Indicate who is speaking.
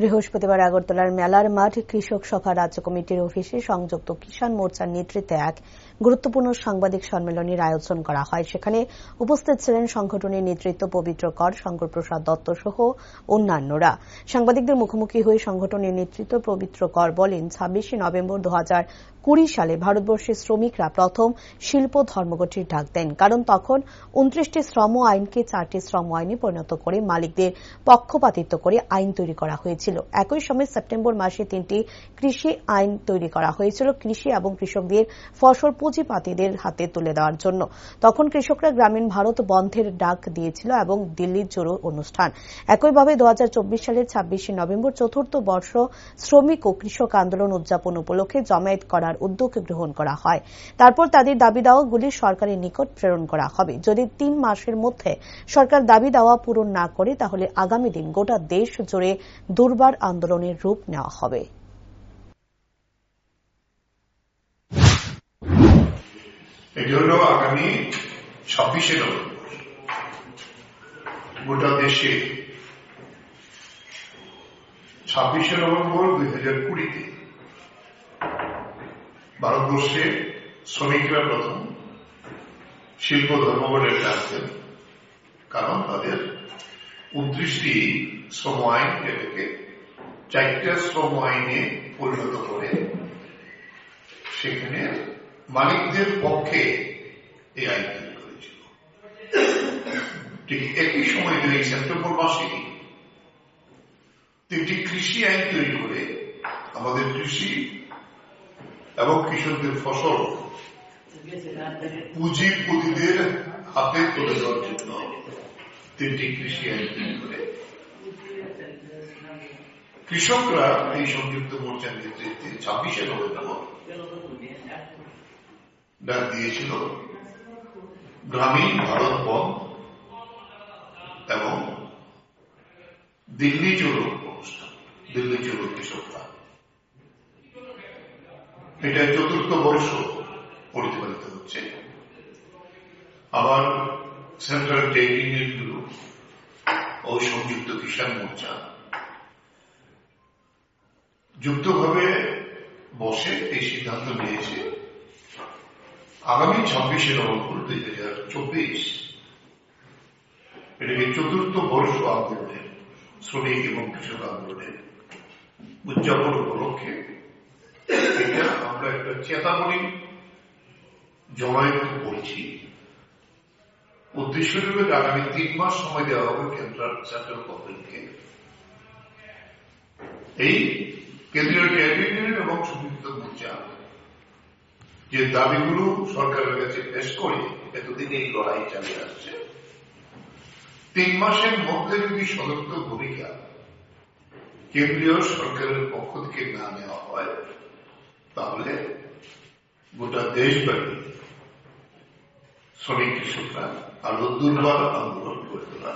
Speaker 1: বৃহস্পতিবার আগরতলার মেলার মাঠ কৃষক সভা রাজ্য কমিটির অফিসে সংযুক্ত কিষাণ মোর্চার নেতৃত্বে এক গুরুত্বপূর্ণ সাংবাদিক সম্মেলনের আয়োজন করা হয়। সেখানে উপস্থিত ছিলেন সংগঠনের নেতৃত্ব পবিত্র কর, শঙ্কর প্রসাদ দত্ত সহ অন্যান্যরা। সাংবাদিকদের মুখোমুখি হয়ে সংগঠনের নেতৃত্ব পবিত্র কর বলেন, ছাব্বিশে নভেম্বর দু কুড়ি সালে ভারতবর্ষের শ্রমিকরা প্রথম শিল্প ধর্মঘটের ডাক দেন। কারণ তখন উনত্রিশটি শ্রম আইনকে চারটি শ্রম আইনে পরিণত করে মালিকদের পক্ষপাতিত্ব করে আইন তৈরি করা হয়েছিল একই সময় সেপ্টেম্বর মাসে তিনটি কৃষি আইন তৈরি করা হয়েছিল কৃষি এবং কৃষকদের ফসল পুঁজিপাতিদের হাতে তুলে দেওয়ার জন্য। তখন কৃষকরা গ্রামীণ ভারত বন্ধের ডাক দিয়েছিল এবং দিল্লির জোড়ো অনুষ্ঠান। একইভাবে দু চব্বিশ সালের ছাব্বিশে নভেম্বর চতুর্থ বর্ষ শ্রমিক ও কৃষক আন্দোলন উদযাপন উপলক্ষে জমায়েত করার উদ্যোগ গ্রহণ করা হয়। তারপর তাদের দাবি দাওয়াগুলি সরকারের নিকট প্রেরণ করা হবে। যদি তিন মাসের মধ্যে সরকার দাবি দাওয়া পূরণ না করে, তাহলে আগামী দিন গোটা দেশ জুড়ে দুর্বার আন্দোলনের রূপ নেওয়া হবে।
Speaker 2: আগামী ছাব্বিশে নভেম্বর গোটা দেশে ছাব্বিশে নভেম্বর দুই হাজার কুড়িতে ভারতবর্ষে শ্রমিকরা প্রথম শিল্প ধর্মঘটের ডাকতেন কারণ তাদের উনত্রিশটি শ্রম আইন এটাকে চারটা শ্রম আইনে পরিণত করে। সেখানে মালিকদের পক্ষে এই আইন তৈরি করেছিল। ঠিক একই সময় এই সেপ্টেম্বর মাসে তিনটি কৃষি আইন তৈরি করে আমাদের কৃষি এবং কৃষকদের ফসল পুঁজিপতিদের হাতে তুলে দেওয়ার জন্য তিনটি কৃষি আইন তৈরি করে। কৃষকরা এই সংযুক্ত মোর্চার নেতৃত্বে ছাব্বিশে নভেম্বর ডাক দিয়েছিল, গ্রামীণ ভারত বন্ধ এবং দিল্লি চোর অনুষ্ঠান দিল্লি চোর কৃষকরা। এটা চতুর্থ বর্ষ পরিচালিত হচ্ছে। আবার সেন্ট্রাল ট্রেড ইউনিয়নগুলো ও সংযুক্ত কিষাণ মোর্চা যুক্তভাবে বসে এই সিদ্ধান্ত নিয়েছে। আগামী ছাব্বিশে নভেম্বর দুই হাজার চব্বিশ। এটাকে চতুর্থ বর্ষ আন্দোলনের শ্রমিক এবং কৃষক আন্দোলনের উদযাপন উপলক্ষে এটা আমরা একটা চেতাবনী জমায়েত করেছি উদ্দেশ্য হিসেবে আগামী তিন মাস সময় দেওয়া হবে কেন্দ্রাল সেন্ট্রাল গভর্নমেন্টকে এই কেন্দ্রীয় ইউনিয়ন এবং সংযুক্ত মোর্চা। যে দাবিগুলো সরকারের কাছে পেশ করে, এতদিন এই লড়াই চালিয়ে আসছে। তিন মাসের মধ্যে যদি সদর্থ ভূমিকা কেন্দ্রীয় সরকারের পক্ষ থেকে না নেওয়া হয়, তাহলে গোটা দেশব্যাপী শ্রমিক কৃষকরা আরও দুর্বল আন্দোলন করে তোলা